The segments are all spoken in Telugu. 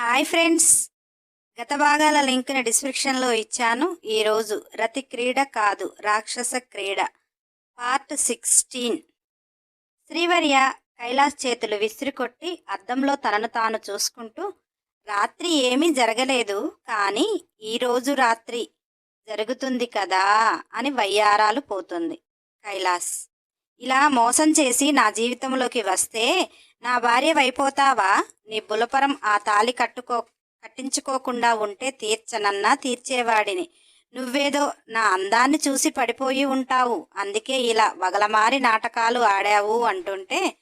Hi friends. గత భాగాల లింక్ని డిస్క్రిప్షన్లో ఇచ్చాను. ఈరోజు రతి క్రీడ కాదు రాక్షస క్రీడ. Part sixteen. శ్రీవర్య కైలాస్ చేతులు విసిరికొట్టి అద్దంలో తనను తాను చూసుకుంటూ రాత్రి ఏమీ జరగలేదు కానీ ఈరోజు రాత్రి జరుగుతుంది కదా అని వయ్యారాలు పోతుంది కైలాస్. ఇలా మోసం చేసి నా జీవితంలోకి వస్తే నా భార్య వైపోతావా? నీ బులపరం ఆ తాలి కట్టుకో కట్టించుకోకుండా ఉంటే తీర్చనన్నా తీర్చేవాడిని. నువ్వేదో నా అందాన్ని చూసి పడిపోయి ఉంటావు. అందుకే ఇలా వగలమారి నాటకాలు ఆడావు అంటుంటే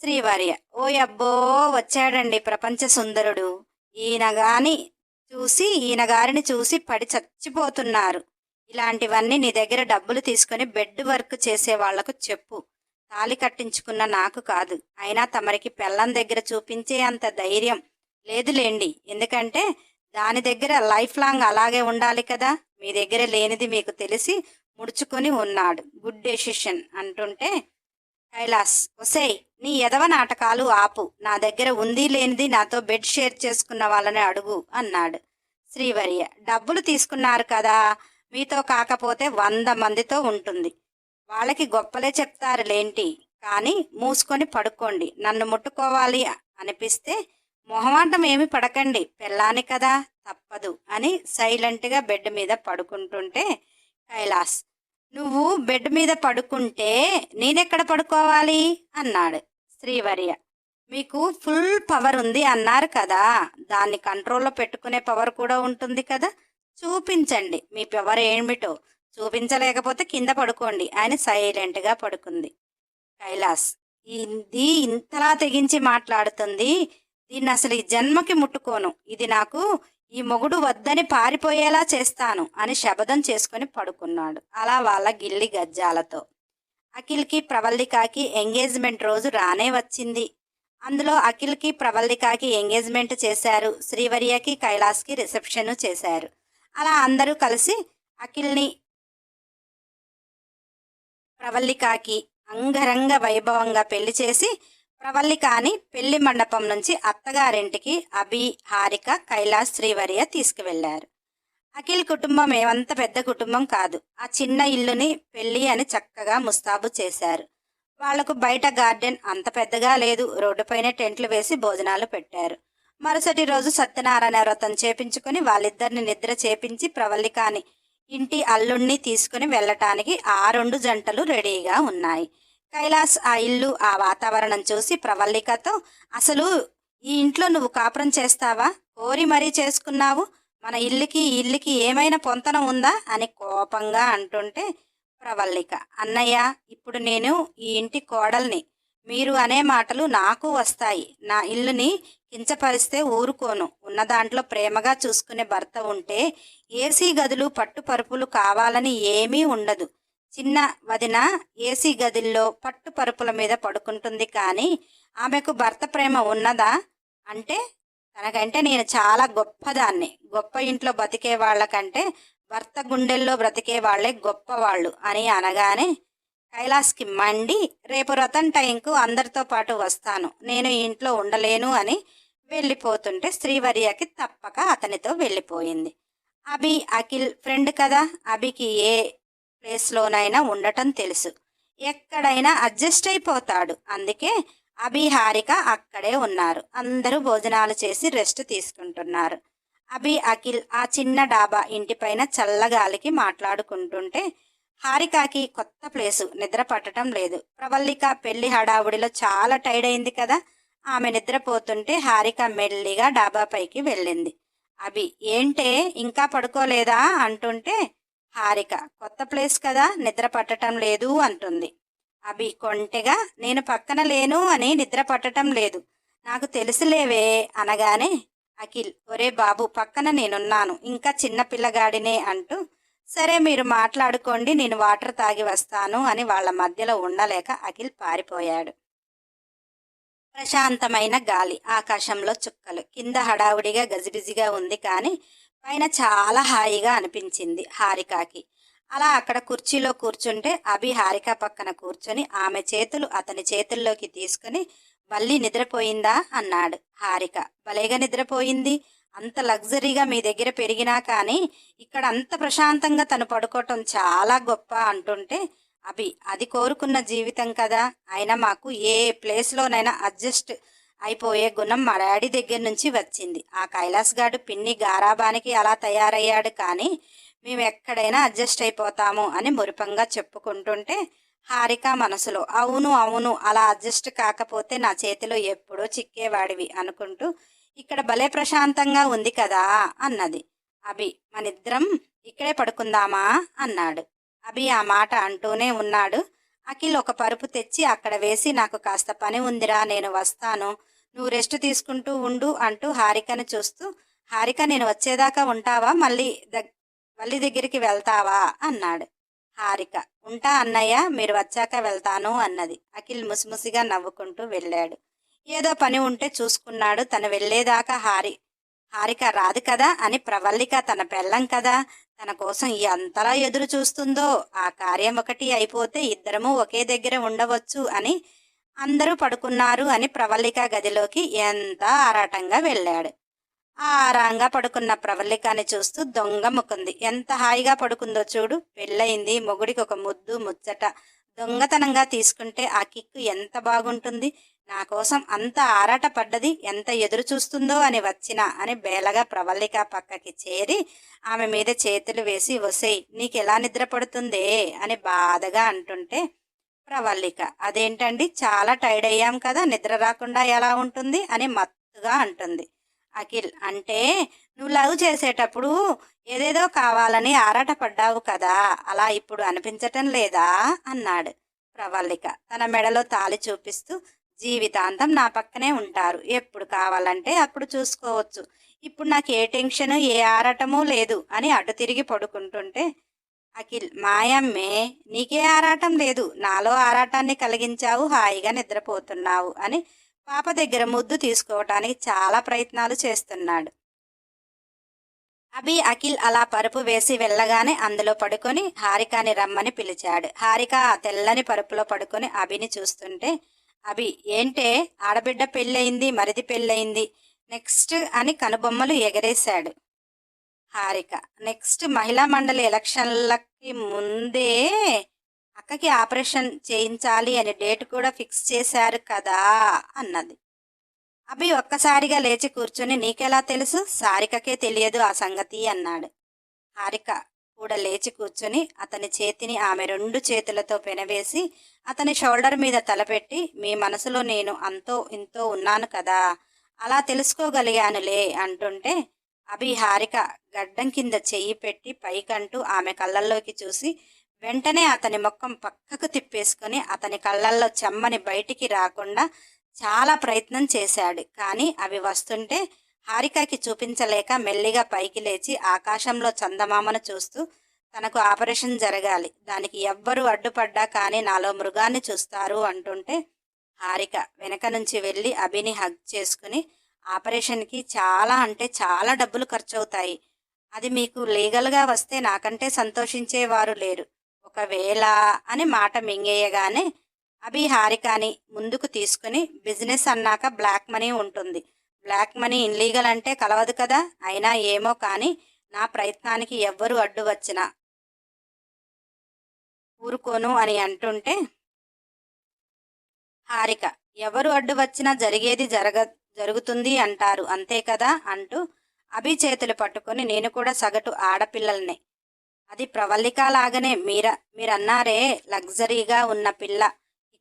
శ్రీవార్య ఓ అబ్బో వచ్చాడండి ప్రపంచ సుందరుడు. ఈయన గాని చూసి ఈయన గారిని చూసి పడి చచ్చిపోతున్నారు. ఇలాంటివన్నీ నీ దగ్గర డబ్బులు తీసుకొని బెడ్ వర్క్ చేసే వాళ్ళకు చెప్పు. తాలి కట్టించుకున్న నాకు కాదు. అయినా తమరికి పెళ్ళం దగ్గర చూపించే అంత ధైర్యం లేదులేండి. ఎందుకంటే దాని దగ్గర లైఫ్ లాంగ్ అలాగే ఉండాలి కదా. మీ దగ్గర లేనిది మీకు తెలిసి ముడుచుకొని ఉన్నాడు. గుడ్ డెసిషన్ అంటుంటే కైలాస్ ఒసేయ్ నీ ఎదవ నాటకాలు ఆపు. నా దగ్గర ఉంది లేనిది నాతో బెడ్ షేర్ చేసుకున్న వాళ్ళని అడుగు అన్నాడు శ్రీవర్య. డబ్బులు తీసుకున్నారు కదా. మీతో కాకపోతే వంద మందితో ఉంటుంది. వాళ్ళకి గొప్పలే చెప్తారులేంటి. కానీ మూసుకొని పడుకోండి. నన్ను ముట్టుకోవాలి అనిపిస్తే మొహమాటం ఏమి పడకండి. పెళ్ళాని కదా తప్పదు అని సైలెంట్గా బెడ్ మీద పడుకుంటుంటే కైలాస్ నువ్వు బెడ్ మీద పడుకుంటే నేనెక్కడ పడుకోవాలి? అన్నాడు శ్రీవర్య. మీకు ఫుల్ పవర్ ఉంది అన్నారు కదా. దాన్ని కంట్రోల్లో పెట్టుకునే పవర్ కూడా ఉంటుంది కదా. చూపించండి. మీ పవర్ ఏమిటో చూపించలేకపోతే కింద పడుకోండి అని సైలెంట్గా పడుకుంది. కైలాస్ ఇది ఇంతలా తెగించి మాట్లాడుతుంది? దీన్ని అసలు ఈ జన్మకి ముట్టుకోను. ఇది నాకు ఈ మొగుడు వద్దని పారిపోయేలా చేస్తాను అని శబదం చేసుకుని పడుకున్నాడు. అలా వాళ్ళ గిల్లి గజ్జాలతో. అఖిల్కి ప్రవల్లికాకి ఎంగేజ్మెంట్ రోజు రానే వచ్చింది. అందులో అఖిల్కి ప్రవల్లికాకి ఎంగేజ్మెంట్ చేశారు. శ్రీవర్యకి కైలాస్కి రిసెప్షన్ చేశారు. అలా అందరూ కలిసి అఖిల్ని ప్రవల్లికాకి అంగరంగ వైభవంగా పెళ్ళి చేసి ప్రవల్లికాని పెళ్ళి మండపం నుంచి అత్తగారింటికి అభి హారిక కైలాస్ శ్రీవర్య తీసుకువెళ్ళారు అఖిల్ కుటుంబం ఏమంత పెద్ద కుటుంబం కాదు. ఆ చిన్న ఇల్లుని పెళ్ళి అని చక్కగా ముస్తాబు చేశారు. వాళ్ళకు బయట గార్డెన్ అంత పెద్దగా లేదు. రోడ్డుపైనే టెంట్లు వేసి భోజనాలు పెట్టారు. మరుసటి రోజు సత్యనారాయణ వ్రతం చేపించుకుని వాళ్ళిద్దరిని నిద్ర చేపించి ప్రవల్లికాని ఇంటి అల్లుణ్ణి తీసుకుని వెళ్ళటానికి ఆ రెండు జంటలు రెడీగా ఉన్నాయి. కైలాస్ ఆ ఇల్లు ఆ వాతావరణం చూసి ప్రవల్లికతో అసలు ఈ ఇంట్లో నువ్వు కాపురం చేస్తావా? కోరి మరీ చేసుకున్నావు? మన ఇల్లుకి ఇల్లుకి ఏమైనా పొంతన ఉందా? అని కోపంగా అంటుంటే ప్రవల్లిక అన్నయ్య ఇప్పుడు నేను ఈ ఇంటి కోడల్ని. మీరు అనే మాటలు నాకు వస్తాయి. నా ఇల్లుని కించపరిస్తే ఊరుకోను. ఉన్న దాంట్లో ప్రేమగా చూసుకునే భర్త ఉంటే ఏసీ గదులు పట్టు పరుపులు కావాలని ఏమీ ఉండదు. చిన్న వదిన ఏసీ గదుల్లో పట్టు పరుపుల మీద పడుకుంటుంది కానీ ఆమెకు భర్త ప్రేమ ఉన్నదా? అంటే తనకంటే నేను చాలా గొప్పదాన్ని. గొప్ప ఇంట్లో బతికే వాళ్ళకంటే భర్త గుండెల్లో బ్రతికే వాళ్ళే గొప్పవాళ్ళు అని అనగానే కైలాస్కి మండి రేపు రతన్ టైంకు అందరితో పాటు వస్తాను. నేను ఇంట్లో ఉండలేను అని వెళ్ళిపోతుంటే శ్రీవర్యకి తప్పక అతనితో వెళ్ళిపోయింది. అభి అఖిల్ ఫ్రెండ్ కదా. అభికి ఏ ప్లేస్లోనైనా ఉండటం తెలుసు. ఎక్కడైనా అడ్జస్ట్ అయిపోతాడు. అందుకే అభి హారిక అక్కడే ఉన్నారు. అందరూ భోజనాలు చేసి రెస్ట్ తీసుకుంటున్నారు. అభి అఖిల్ ఆ చిన్న డాబా ఇంటిపైన చల్లగాలికి మాట్లాడుకుంటుంటే హారికకి కొత్త ప్లేసు నిద్ర పట్టడం లేదు. ప్రవల్లిక పెళ్ళి హడావుడిలో చాలా టైర్డ్ అయింది కదా. ఆమె నిద్రపోతుంటే హారిక మెల్లిగా డాబాపైకి వెళ్ళింది. అభి ఏంటే? ఇంకా పడుకోలేదా? అంటుంటే హారిక కొత్త ప్లేస్ కదా నిద్ర పట్టడం లేదు అంటుంది. అభి కొంటెగా నేను పక్కన లేను అని నిద్ర పట్టడం లేదు. నాకు తెలుసులేవే అనగానే అఖిల్ ఒరే బాబు పక్కన నేనున్నాను ఇంకా చిన్న పిల్లగాడినే అంటూ సరే మీరు మాట్లాడుకోండి నేను వాటర్ తాగి వస్తాను అని వాళ్ళ మధ్యలో ఉండలేక అఖిల్ పారిపోయాడు. ప్రశాంతమైన గాలి ఆకాశంలో చుక్కలు. కింద హడావుడిగా గజిబిజిగా ఉంది కానీ పైన చాలా హాయిగా అనిపించింది హారికాకి. అలా అక్కడ కుర్చీలో కూర్చుంటే అభి హారిక పక్కన కూర్చొని ఆమె చేతులు అతని చేతుల్లోకి తీసుకుని మళ్ళీ నిద్రపోయిందా? అన్నాడు హారిక. భలేగా నిద్రపోయింది. అంత లగ్జరీగా మీ దగ్గర పెరిగినా కానీ ఇక్కడ అంత ప్రశాంతంగా తను పడుకోవటం చాలా గొప్ప అంటుంటే అభి అది కోరుకున్న జీవితం కదా. అయినా మాకు ఏ ప్లేస్లోనైనా అడ్జస్ట్ అయిపోయే గుణం మా డాడీ దగ్గర నుంచి వచ్చింది. ఆ కైలాస్ గాడు పిన్ని గారాబానికి అలా తయారయ్యాడు కానీ మేము ఎక్కడైనా అడ్జస్ట్ అయిపోతాము అని మురిపంగా చెప్పుకుంటుంటే హారిక మనసులో అవును అవును అలా అడ్జస్ట్ కాకపోతే నా చేతిలో ఎప్పుడో చిక్కేవాడివి అనుకుంటూ ఇక్కడ భలే ప్రశాంతంగా ఉంది కదా అన్నది. అభి మనిద్దరం ఇక్కడే పడుకుందామా అన్నాడు. అభి ఆ మాట అంటూనే ఉన్నాడు. అఖిల్ ఒక పరుపు తెచ్చి అక్కడ వేసి నాకు కాస్త పని ఉందిరా నేను వస్తాను. నువ్వు రెస్ట్ తీసుకుంటూ ఉండు అంటూ హారికను చూస్తూ హారిక నేను వచ్చేదాకా ఉంటావా? మళ్ళీ దగ్ మళ్ళీ దగ్గరికి వెళ్తావా? అన్నాడు. హారిక ఉంటా అన్నయ్య మీరు వచ్చాక వెళ్తాను అన్నది. అఖిల్ ముసిముసిగా నవ్వుకుంటూ వెళ్ళాడు. ఏదో పని ఉంటే చూసుకున్నాడు. తను వెళ్ళేదాకా హారి హారిక రాదు కదా అని ప్రవల్లిక తన పెళ్ళం కదా. తన కోసం ఎంతలా ఎదురు చూస్తుందో ఆ కార్యం ఒకటి అయిపోతే ఇద్దరము ఒకే దగ్గర ఉండవచ్చు అని అందరూ పడుకున్నారు అని ప్రవల్లిక గదిలోకి ఎంత ఆరాటంగా వెళ్ళాడు. ఆరాంగా పడుకున్న ప్రవల్లికని చూస్తూ దొంగ ముక్కుంది ఎంత హాయిగా పడుకుందో చూడు. పెళ్ళయింది. మొగుడికి ఒక ముద్దు ముచ్చట. దొంగతనంగా తీసుకుంటే ఆ కిక్కు ఎంత బాగుంటుంది. నా కోసం అంత ఆరాట పడ్డది ఎంత ఎదురు చూస్తుందో అని వచ్చిన అని బేలగా ప్రవల్లిక పక్కకి చేరి ఆమె మీద చేతులు వేసి వసేయ్ నీకెలా నిద్ర పడుతుందే? అని బాధగా అంటుంటే ప్రవల్లిక అదేంటండి చాలా టైర్డ్ అయ్యాం కదా నిద్ర రాకుండా ఎలా ఉంటుంది? అని మత్తుగా అంటుంది. అఖిల్ అంటే నువ్వు లవ్ చేసేటప్పుడు ఏదేదో కావాలని ఆరాట పడ్డావు కదా అలా ఇప్పుడు అనిపించటం లేదా? అన్నాడు ప్రవల్లిక. తన మెడలో తాలి చూపిస్తూ జీవితాంతం నా పక్కనే ఉంటారు. ఎప్పుడు కావాలంటే అప్పుడు చూసుకోవచ్చు. ఇప్పుడు నాకు ఏ టెన్షన్ ఏ ఆరాటమూ లేదు అని అటు తిరిగి పడుకుంటుంటే అఖిల్ మాయమ్మే నీకే ఆరాటం లేదు. నాలో ఆరాటాన్ని కలిగించావు హాయిగా నిద్రపోతున్నావు అని పాప దగ్గర ముద్దు తీసుకోవటానికి చాలా ప్రయత్నాలు చేస్తున్నాడు. అభి అఖిల్ అలా పరుపు వేసి వెళ్ళగానే అందులో పడుకొని హారికాని రమ్మని పిలిచాడు. హారిక ఆ తెల్లని పరుపులో పడుకొని అభిని చూస్తుంటే అభి ఏంటే ఆడబిడ్డ పెళ్ళయింది మరిది పెళ్ళయింది నెక్స్ట్ అని కనుబొమ్మలు ఎగరేశాడు. హారిక నెక్స్ట్ మహిళా మండలి ఎలక్షన్లకి ముందే అక్కకి ఆపరేషన్ చేయించాలి అని డేట్ కూడా ఫిక్స్ చేశారు కదా అన్నది. అభి ఒక్కసారిగా లేచి కూర్చుని నీకెలా తెలుసు? సారికకే తెలియదు ఆ సంగతి అన్నాడు. హారిక కూడా లేచి కూర్చుని అతని చేతిని ఆమె రెండు చేతులతో పెనవేసి అతని షోల్డర్ మీద తలపెట్టి మీ మనసులో నేను అంతో ఇంతో ఉన్నాను కదా అలా తెలుసుకోగలిగానులే అంటుంటే అభి హారిక గడ్డం కింద చెయ్యి పెట్టి పైకంటూ ఆమె కళ్ళల్లోకి చూసి వెంటనే అతని ముఖం పక్కకు తిప్పేసుకుని అతని కళ్ళల్లో చెమ్మని బయటికి రాకుండా చాలా ప్రయత్నం చేశాడు. కానీ అవి వస్తుంటే హారికకి చూపించలేక మెల్లిగా పైకి లేచి ఆకాశంలో చందమామను చూస్తూ తనకు ఆపరేషన్ జరగాలి దానికి ఎవ్వరు అడ్డుపడ్డా కానీ నాలో మృగాన్ని చూస్తారు అంటుంటే హారిక వెనక నుంచి వెళ్ళి అభిని హగ్ చేసుకుని ఆపరేషన్కి చాలా అంటే చాలా డబ్బులు ఖర్చు అవుతాయి అది మీకు లీగల్గా వస్తే నాకంటే సంతోషించేవారు లేరు. ఒకవేళ అని మాట మింగేయగానే అభి హారికాని ముందుకు తీసుకుని బిజినెస్ అన్నాక బ్లాక్ మనీ ఉంటుంది. బ్లాక్ మనీ ఇన్లీగల్ అంటే కలవదు కదా? అయినా ఏమో కానీ నా ప్రయత్నానికి ఎవ్వరు అడ్డు వచ్చినా. ఊరుకోను అని అంటుంటే హారిక ఎవరు అడ్డు వచ్చినా జరిగేది జరగ జరుగుతుంది అంటారు అంతే కదా? అంటూ అభి చేతులు పట్టుకొని నేను కూడా సగటు ఆడపిల్లల్నే. అది ప్రవల్లిక లాగానే మీర మీరన్నారే లగ్జరీగా ఉన్న పిల్ల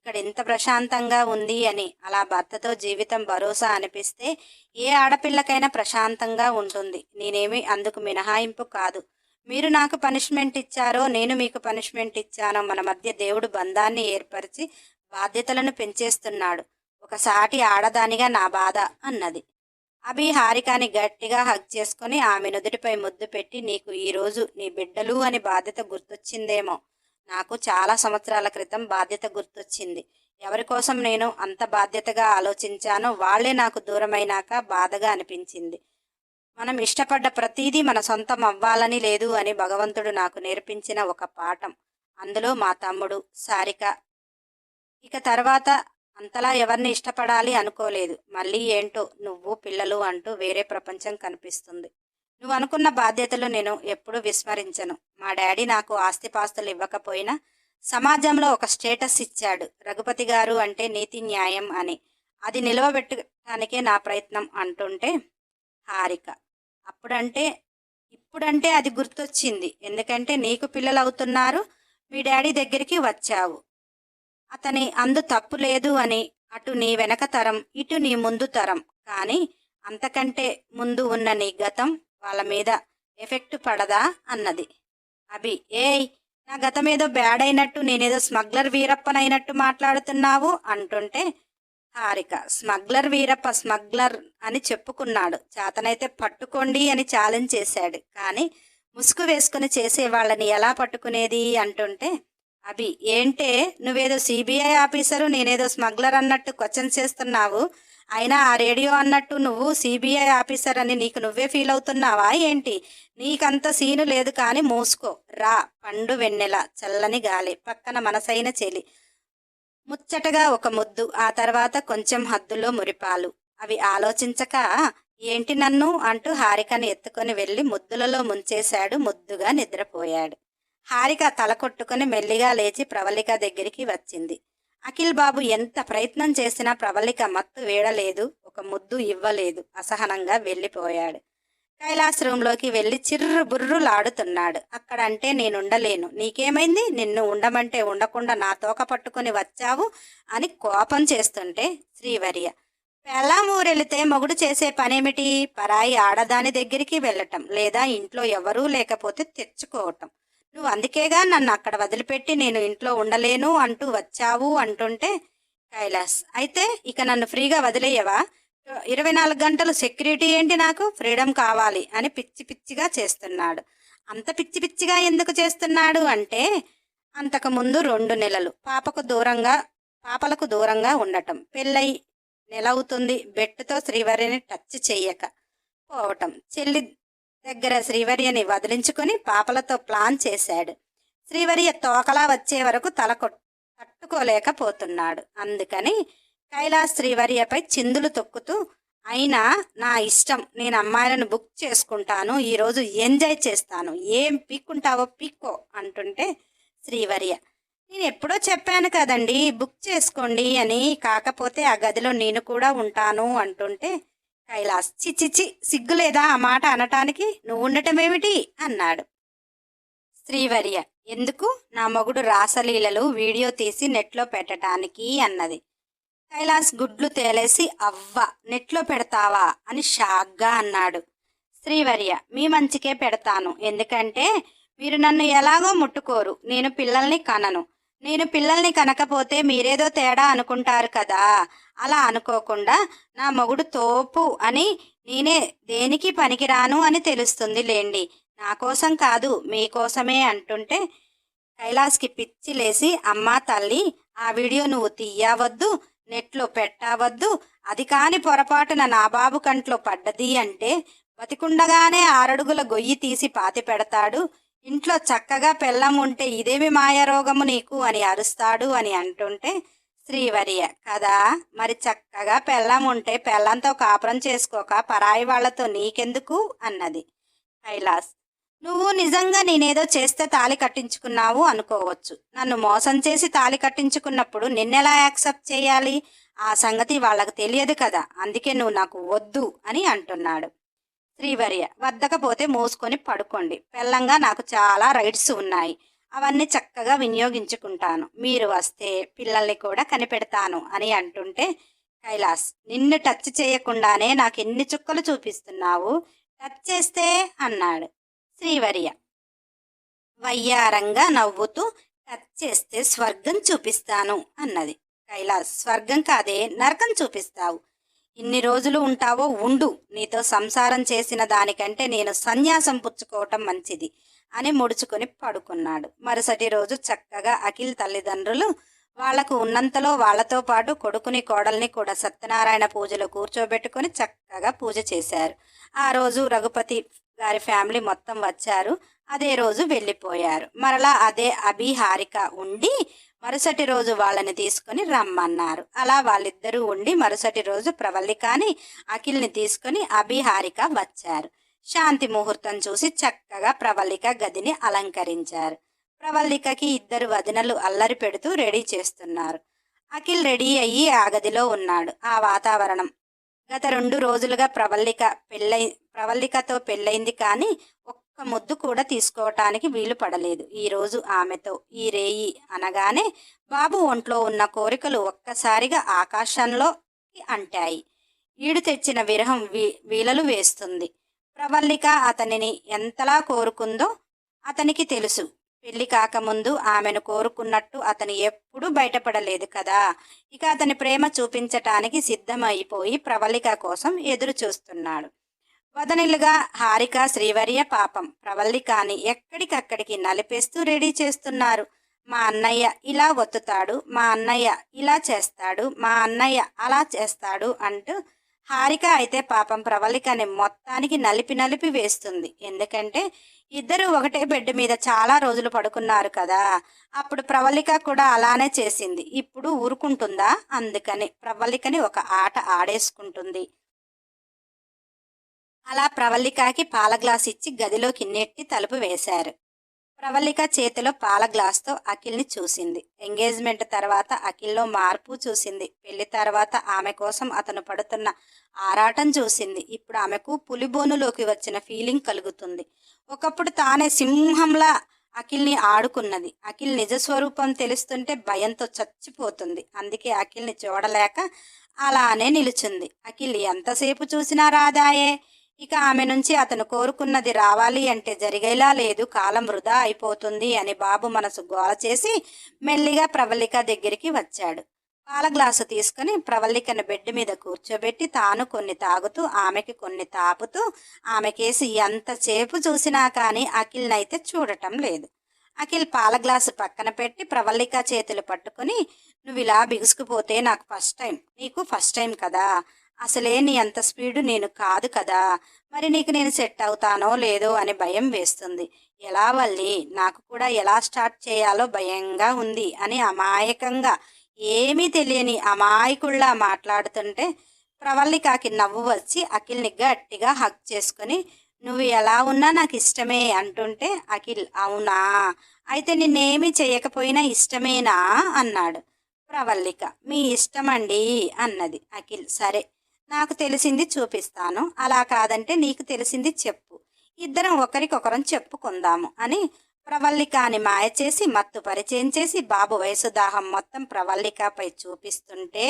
ఇక్కడ ఇంత ప్రశాంతంగా ఉంది అని అలా భర్తతో జీవితం భరోసా అనిపిస్తే ఏ ఆడపిల్లకైనా ప్రశాంతంగా ఉంటుంది. నేనేమి అందుకు మినహాయింపు కాదు. మీరు నాకు పనిష్మెంట్ ఇచ్చారో నేను మీకు పనిష్మెంట్ ఇచ్చానో మన మధ్య దేవుడు బంధాన్ని ఏర్పరిచి బాధ్యతలను పెంచేస్తున్నాడు. ఒక సాటి ఆడదానిగా నా బాధ అన్నది. అభి హారికాని గట్టిగా హగ్ చేసుకుని ఆమె నుదుటిపై ముద్దు పెట్టి నీకు ఈరోజు నీ బిడ్డలు అని బాధ్యత గుర్తొచ్చిందేమో. నాకు చాలా సంవత్సరాల క్రితం బాధ్యత గుర్తొచ్చింది. ఎవరి కోసం నేను అంత బాధ్యతగా ఆలోచించానో వాళ్ళే నాకు దూరమైనాక బాధగా అనిపించింది. మనం ఇష్టపడ్డ ప్రతీదీ మన సొంతం అవ్వాలని లేదు అని భగవంతుడు నాకు నేర్పించిన ఒక పాఠం. అందులో మా తమ్ముడు సారిక. ఇక తర్వాత అంతలా ఎవరిని ఇష్టపడాలి అనుకోలేదు. మళ్ళీ ఏంటో నువ్వు పిల్లలు అంటూ వేరే ప్రపంచం కనిపిస్తుంది. నువ్వు అనుకున్న బాధ్యతలు నేను ఎప్పుడూ విస్మరించను. మా డాడీ నాకు ఆస్తిపాస్తులు ఇవ్వకపోయినా సమాజంలో ఒక స్టేటస్ ఇచ్చాడు. రఘుపతి గారు అంటే నీతి న్యాయం అని. అది నిలవబెట్టడానికే నా ప్రయత్నం అంటుంటే హారిక. అప్పుడంటే ఇప్పుడంటే అది గుర్తొచ్చింది. ఎందుకంటే నీకు పిల్లలు అవుతున్నారు మీ డాడీ దగ్గరికి వచ్చావు. అతని అందు తప్పు లేదు అని అటు నీ వెనక తరం ఇటు నీ ముందు తరం. కానీ అంతకంటే ముందు ఉన్న నీ గతం వాళ్ళ మీద ఎఫెక్ట్ పడదా అన్నది. అభి ఏయ్ నా గతం ఏదో బ్యాడ్ అయినట్టు నేనేదో స్మగ్లర్ వీరప్పనైనట్టు మాట్లాడుతున్నావు అంటుంటే హారిక స్మగ్లర్ వీరప్ప స్మగ్లర్ అని చెప్పుకున్నాడు. చేతనైతే పట్టుకోండి అని ఛాలెంజ్ చేశాడు. కానీ ముసుగు వేసుకుని చేసే వాళ్ళని ఎలా పట్టుకునేది అంటుంటే అభి ఏంటే నువ్వేదో సిబిఐ ఆఫీసరు నేనేదో స్మగ్లర్ అన్నట్టు క్వశ్చన్ చేస్తున్నావు అయినా ఆ రేడియో అన్నట్టు నువ్వు సిబిఐ ఆఫీసర్ అని నీకు నువ్వే ఫీల్ అవుతున్నావా ఏంటి? నీకంత సీను లేదు కానీ మూసుకో. రా పండు వెన్నెల చల్లని గాలి పక్కన మనసైన చెలి. ముచ్చటగా ఒక ముద్దు ఆ తర్వాత కొంచెం హద్దులో మురిపాలు. అవి ఆలోచించక ఏంటి నన్ను? అంటూ హారికని ఎత్తుకొని వెళ్ళి ముద్దులలో ముంచేశాడు ముద్దుగా నిద్రపోయాడు. హారిక తల కొట్టుకుని మెల్లిగా లేచి ప్రవళిక దగ్గరికి వచ్చింది. అఖిల్ బాబు ఎంత ప్రయత్నం చేసినా ప్రవళిక మత్తు వేడలేదు ఒక ముద్దు ఇవ్వలేదు అసహనంగా వెళ్ళిపోయాడు. కైలాస్ రూంలోకి వెళ్ళి చిర్రు బుర్రులాడుతున్నాడు. అక్కడంటే నేనుండలేను. నీకేమైంది? నిన్ను ఉండమంటే ఉండకుండా నా తోక పట్టుకుని వచ్చావు అని కోపం చేస్తుంటే శ్రీవర్య పెళ్ళాం ఊరెళితే మొగుడు చేసే పనేమిటి? పరాయి ఆడదాని దగ్గరికి వెళ్ళటం లేదా ఇంట్లో ఎవరూ లేకపోతే తెచ్చుకోవటం. నువ్వు అందుకేగా నన్ను అక్కడ వదిలిపెట్టి నేను ఇంట్లో ఉండలేను అంటూ వచ్చావు అంటుంటే కైలాస్. అయితే ఇక నన్ను ఫ్రీగా వదిలేయవా? ఇరవై నాలుగు గంటలు సెక్యూరిటీ ఏంటి నాకు? ఫ్రీడమ్ కావాలి అని పిచ్చి పిచ్చిగా చేస్తున్నాడు. అంత పిచ్చి పిచ్చిగా ఎందుకు చేస్తున్నాడు అంటే అంతకుముందు రెండు నెలలు పాపకు దూరంగా పాపలకు దూరంగా ఉండటం. పెళ్ళై నెలవుతుంది. బెట్టుతో శ్రీవారిని టచ్ చెయ్యక పోవటం. చెల్లి దగ్గర శ్రీవర్యని వదిలించుకుని పాపలతో ప్లాన్ చేశాడు. శ్రీవర్య తోకలా వచ్చే వరకు తల తట్టుకోలేకపోతున్నాడు. అందుకని కైలాస్ శ్రీవర్యపై చిందులు తొక్కుతూ అయినా నా ఇష్టం నేను అమ్మాయిలను బుక్ చేసుకుంటాను ఈరోజు ఎంజాయ్ చేస్తాను. ఏం పీక్కుంటావో పీక్కో అంటుంటే శ్రీవర్య. నేను ఎప్పుడో చెప్పాను కదండి బుక్ చేసుకోండి అని. కాకపోతే ఆ గదిలో నేను కూడా ఉంటాను అంటుంటే కైలాస్. చిచ్చిచ్చి సిగ్గులేదా ఆ మాట అనటానికి నువ్వుండటమేమిటి అన్నాడు. శ్రీవర్య ఎందుకు? నా మొగుడు రాసలీలలు వీడియో తీసి నెట్లో పెట్టడానికి అన్నది. కైలాస్ గుడ్లు తేలేసి అవ్వ నెట్లో పెడతావా? అని షాక్గా అన్నాడు. శ్రీవర్య మీ మంచికే పెడతాను. ఎందుకంటే మీరు నన్ను ఎలాగో ముట్టుకోరు. నేను పిల్లల్ని కనను. నేను పిల్లల్ని కనకపోతే మీరేదో తేడా అనుకుంటారు కదా. అలా అనుకోకుండా నా మొగుడు తోపు అని నేనే దేనికి పనికిరాను అని తెలుస్తుంది లేండి. నా కోసం కాదు మీకోసమే అంటుంటే కైలాస్కి పిచ్చి లేసి అమ్మా తల్లి ఆ వీడియో నువ్వు తీయవద్దు నెట్లో పెట్టవద్దు అది కాని పొరపాటున నా బాబు కంట్లో పడ్డది అంటే బతికుండగానే ఆరడుగుల గొయ్యి తీసి పాతి పెడతాడు. ఇంట్లో చక్కగా పెళ్ళం ఉంటే ఇదేమి మాయారోగము నీకు? అని అరుస్తాడు అని అంటుంటే శ్రీవర్య కదా? మరి చక్కగా పెళ్ళం ఉంటే పెళ్ళంతో కాపురం చేసుకోక పరాయి వాళ్ళతో నీకెందుకు? అన్నది కైలాస్. నువ్వు నిజంగా నేనేదో చేస్తే తాలి కట్టించుకున్నావు అనుకోవచ్చు. నన్ను మోసం చేసి తాలి కట్టించుకున్నప్పుడు నిన్నెలా యాక్సెప్ట్ చేయాలి? ఆ సంగతి వాళ్ళకు తెలియదు కదా. అందుకే నువ్వు నాకు వద్దు అని అంటున్నాడు. శ్రీవర్య వద్దకపోతే మూసుకొని పడుకోండి. పెళ్ళంగా నాకు చాలా రైట్స్ ఉన్నాయి. అవన్నీ చక్కగా వినియోగించుకుంటాను. మీరు వస్తే పిల్లల్ని కూడా కనిపెడతాను అని అంటుంటే కైలాస్ నిన్ను టచ్ చేయకుండానే నాకు ఎన్ని చుక్కలు చూపిస్తున్నావు? టచ్ చేస్తే అన్నాడు శ్రీవర్య. వయ్యారంగా నవ్వుతూ టచ్ చేస్తే స్వర్గం చూపిస్తాను అన్నది. కైలాస్ స్వర్గం కాదే నరకం చూపిస్తావు. ఇన్ని రోజులు ఉంటావో ఉండు. నీతో సంసారం చేసిన దానికంటే నేను సన్యాసం పుచ్చుకోవటం మంచిది. అని ముడుచుకొని పడుకున్నాడు. మరుసటి రోజు చక్కగా అఖిల్ తల్లిదండ్రులు వాళ్ళకు ఉన్నంతలో వాళ్ళతో పాటు కొడుకుని కోడల్ని కూడా సత్యనారాయణ పూజలో కూర్చోబెట్టుకొని చక్కగా పూజ చేశారు. ఆ రోజు రఘుపతి గారి ఫ్యామిలీ మొత్తం వచ్చారు. అదే రోజు వెళ్ళిపోయారు. మరలా అదే అభి హారిక ఉండి మరుసటి రోజు వాళ్ళని తీసుకొని రమ్మన్నారు. అలా వాళ్ళిద్దరూ ఉండి మరుసటి రోజు ప్రవల్లికాని అఖిల్ని తీసుకొని అభిహారిక వచ్చారు. శాంతి ముహూర్తం చూసి చక్కగా ప్రవల్లిక గదిని అలంకరించారు. ప్రవల్లికకి ఇద్దరు వదినలు అల్లరి పెడుతూ రెడీ చేస్తున్నారు. అఖిల్ రెడీ అయ్యి ఆ గదిలో ఉన్నాడు. ఆ వాతావరణం. గత రెండు రోజులుగా ప్రవల్లిక పెళ్ళై ప్రవల్లికతో పెళ్ళైంది కానీ ఒక్క ముద్దు కూడా తీసుకోవటానికి వీలు పడలేదు. ఈరోజు ఆమెతో ఈ రేయి అనగానే బాబు ఒంట్లో ఉన్న కోరికలు ఒక్కసారిగా ఆకాశంలో అంటాయి. ఈడు తెచ్చిన విరహం వీ వీలలు వేస్తుంది. ప్రవల్లిక అతనిని ఎంతలా కోరుకుందో అతనికి తెలుసు. పెళ్ళి కాకముందు ఆమెను కోరుకున్నట్టు అతను ఎప్పుడూ బయటపడలేదు కదా. ఇక అతని ప్రేమ చూపించటానికి సిద్ధమైపోయి ప్రవల్లిక కోసం ఎదురు చూస్తున్నాడు వదనిలుగా హారిక శ్రీవర్య పాపం. ప్రవల్లికాని ఎక్కడికక్కడికి నలిపేస్తూ రెడీ చేస్తున్నారు. మా అన్నయ్య ఇలా ఒత్తుతాడు మా అన్నయ్య ఇలా చేస్తాడు మా అన్నయ్య అలా చేస్తాడు అంటూ హారిక అయితే పాపం ప్రవళికని మొత్తానికి నలిపి నలిపి వేస్తుంది. ఎందుకంటే ఇద్దరు ఒకటే బెడ్ మీద చాలా రోజులు పడుకున్నారు కదా. అప్పుడు ప్రవళిక కూడా అలానే చేసింది. ఇప్పుడు ఊరుకుంటుందా? అందుకని ప్రవళికని ఒక ఆట ఆడేసుకుంటుంది. అలా ప్రవళికకి పాల గ్లాస్ ఇచ్చి గదిలోకి నెట్టి తలుపు వేశారు. ప్రవళిక చేతిలో పాల గ్లాస్తో అఖిల్ని చూసింది. ఎంగేజ్మెంట్ తర్వాత అఖిల్లో మార్పు చూసింది. పెళ్ళి తర్వాత ఆమె కోసం అతను పడుతున్న ఆరాటం చూసింది. ఇప్పుడు ఆమెకు పులిబోనులోకి వచ్చిన ఫీలింగ్ కలుగుతుంది. ఒకప్పుడు తానే సింహంలా అఖిల్ని ఆడుకున్నది. అఖిల్ నిజస్వరూపం తెలుస్తుంటే భయంతో చచ్చిపోతుంది. అందుకే అఖిల్ని చూడలేక అలానే నిలుచుంది. అఖిల్ ఎంతసేపు చూసినా రాదాయే ఇక ఆమె నుంచి అతను కోరుకున్నది రావాలి అంటే జరిగేలా లేదు కాలం వృధా అయిపోతుంది అని బాబు మనసు గోల చేసి మెల్లిగా ప్రవల్లిక దగ్గరికి వచ్చాడు. పాల గ్లాసు తీసుకుని ప్రవల్లికను బెడ్ మీద కూర్చోబెట్టి తాను కొన్ని తాగుతూ ఆమెకి కొన్ని తాపుతూ ఆమెకేసి ఎంతసేపు చూసినా కానీ అఖిల్నైతే చూడటం లేదు. అఖిల్ పాల గ్లాసు పక్కన పెట్టి ప్రవల్లిక చేతులు పట్టుకుని నువ్వు ఇలా బిగుసుకుపోతే నాకు ఫస్ట్ టైం నీకు ఫస్ట్ టైం కదా అసలే నీ అంత స్పీడు నేను కాదు కదా. మరి నీకు నేను సెట్ అవుతానో లేదో అని భయం వేస్తుంది. ఎలా వల్లి? నాకు కూడా ఎలా స్టార్ట్ చేయాలో భయంగా ఉంది అని అమాయకంగా ఏమీ తెలియని అమాయకుల్లా మాట్లాడుతుంటే ప్రవల్లికాకి నవ్వు వచ్చి అఖిల్ని గట్టిగా హక్ చేసుకుని నువ్వు ఎలా ఉన్నా నాకు ఇష్టమే అంటుంటే అఖిల్ అవునా? అయితే నిన్నేమీ చేయకపోయినా ఇష్టమేనా? అన్నాడు ప్రవల్లిక. మీ ఇష్టమండి అన్నది అఖిల్. సరే నాకు తెలిసింది చూపిస్తాను. అలా కాదంటే నీకు తెలిసింది చెప్పు. ఇద్దరం ఒకరికొకరం చెప్పుకుందాము అని ప్రవల్లికాని మాయ చేసి మత్తు పరిచయం చేసి బాబు వయసు దాహం మొత్తం ప్రవల్లికపై చూపిస్తుంటే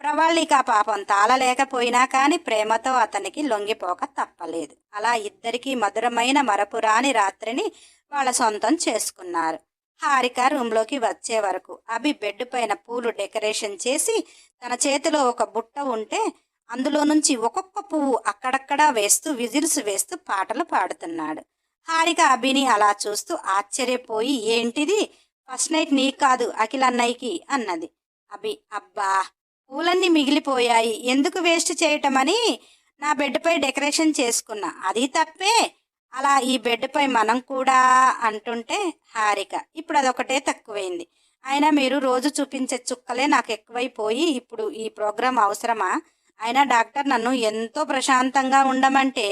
ప్రవళిక పాపం తాళలేకపోయినా కానీ ప్రేమతో అతనికి లొంగిపోక తప్పలేదు. అలా ఇద్దరికీ మధురమైన మరపురాని రాత్రిని వాళ్ళ సొంతం చేసుకున్నారు. హారిక రూమ్లోకి వచ్చే వరకు అభి బెడ్ పైన పూలు డెకరేషన్ చేసి తన చేతిలో ఒక బుట్ట ఉంటే అందులో నుంచి ఒక్కొక్క పువ్వు అక్కడక్కడా వేస్తూ విజిల్స్ వేస్తూ పాటలు పాడుతున్నాడు. హారిక అభిని అలా చూస్తూ ఆశ్చర్యపోయి ఏంటిది? ఫస్ట్ నైట్ నీ కాదు అఖిల అన్నయ్యకి అన్నది. అభి అబ్బా పూలన్నీ మిగిలిపోయాయి. ఎందుకు వేస్ట్ చేయటమని? నా బెడ్పై డెకరేషన్ చేసుకున్నా. అది తప్పే. అలా ఈ బెడ్పై మనం కూడా అంటుంటే హారిక ఇప్పుడు అదొకటే తక్కువైంది. అయినా మీరు రోజు చూపించే చుక్కలే నాకు ఎక్కువైపోయి ఇప్పుడు ఈ ప్రోగ్రాం అవసరమా? అయినా డాక్టర్ నన్ను ఎంతో ప్రశాంతంగా ఉండమంటే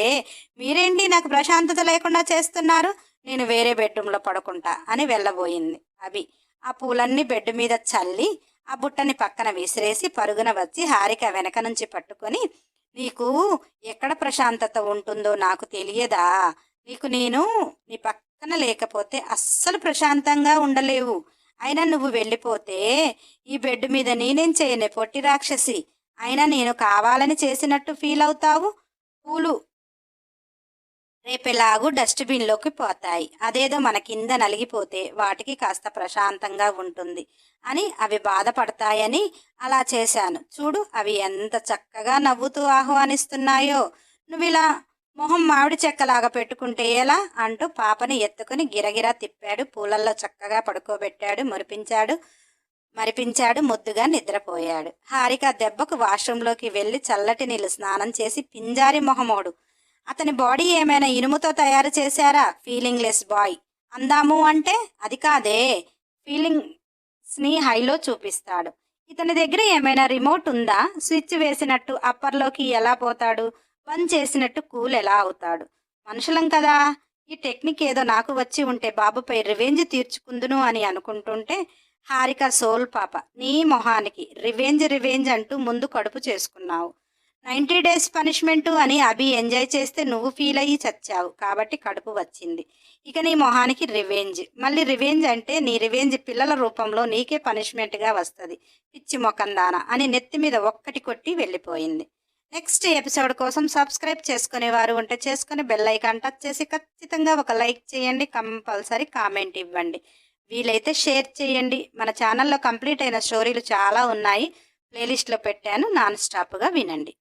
మీరేంటి నాకు ప్రశాంతత లేకుండా చేస్తున్నారు? నేను వేరే బెడ్రూమ్లో పడుకుంటా అని వెళ్ళబోయింది అవి ఆ పూలన్నీ బెడ్ మీద చల్లి ఆ బుట్టని పక్కన విసిరేసి పరుగున వచ్చి హారిక వెనక నుంచి పట్టుకొని నీకు ఎక్కడ ప్రశాంతత ఉంటుందో నాకు తెలియదా? నీకు నేను నీ పక్కన లేకపోతే అస్సలు ప్రశాంతంగా ఉండలేవు. అయినా నువ్వు వెళ్ళిపోతే ఈ బెడ్ మీద నేనేం చేయనే పొట్టి రాక్షసి? అయినా నేను కావాలని చేసినట్టు ఫీల్ అవుతావు? పూలు రేపెలాగూ డస్ట్బిన్లోకి పోతాయి. అదేదో మన కింద నలిగిపోతే వాటికి కాస్త ప్రశాంతంగా ఉంటుంది అని అవి బాధపడతాయని అలా చేశాను. చూడు అవి ఎంత చక్కగా నవ్వుతూ ఆహ్వానిస్తున్నాయో. నువ్వు ఇలా మొహం మామిడి చెక్కలాగా పెట్టుకుంటే ఎలా? అంటూ పాపని ఎత్తుకుని గిరగిరా తిప్పాడు. పూలల్లో చక్కగా పడుకోబెట్టాడు మురిపించాడు. మరిపించాడు ముద్దుగా నిద్రపోయాడు. హారిక దెబ్బకు వాష్రూంలోకి వెళ్ళి చల్లటి నీళ్ళు స్నానం చేసి పింజారి మొహమోడు. అతని బాడీ ఏమైనా ఇనుముతో తయారు చేశారా? Feeling less boy. అందాము అంటే అది కాదే. ఫీలింగ్స్ని ని హైలో చూపిస్తాడు. ఇతని దగ్గర ఏమైనా రిమోట్ ఉందా? స్విచ్ వేసినట్టు అప్పర్లోకి ఎలా పోతాడు? బంద్ చేసినట్టు కూల్ ఎలా అవుతాడు? మనుషులం కదా. ఈ టెక్నిక్ ఏదో నాకు వచ్చి ఉంటే బాబుపై రివెంజ్ తీర్చుకుందును అని అనుకుంటుంటే హారిక సోల్ పాప నీ మొహానికి రివెంజ్ రివెంజ్ అంటూ ముందు కడుపు చేసుకున్నావు. నైంటీ డేస్ పనిష్మెంటు అని అభి ఎంజాయ్ చేస్తే నువ్వు ఫీల్ అయ్యి చచ్చావు. కాబట్టి కడుపు వచ్చింది. ఇక నీ మొహానికి రివెంజ్. మళ్ళీ రివెంజ్ అంటే నీ రివెంజ్ పిల్లల రూపంలో నీకే పనిష్మెంట్గా వస్తుంది. పిచ్చి మొకందాన అని నెత్తి మీద ఒక్కటి కొట్టి వెళ్ళిపోయింది. నెక్స్ట్ ఎపిసోడ్ కోసం సబ్స్క్రైబ్ చేసుకునేవారు ఉంటే చేసుకుని బెల్ ఐకాన్ టచ్ చేసి ఖచ్చితంగా ఒక లైక్ చేయండి. కంపల్సరీ కామెంట్ ఇవ్వండి. వీలైతే షేర్ చేయండి. మన ఛానల్లో కంప్లీట్ అయిన స్టోరీలు చాలా ఉన్నాయి. ప్లేలిస్ట్లో పెట్టాను. నాన్ స్టాప్గా వినండి.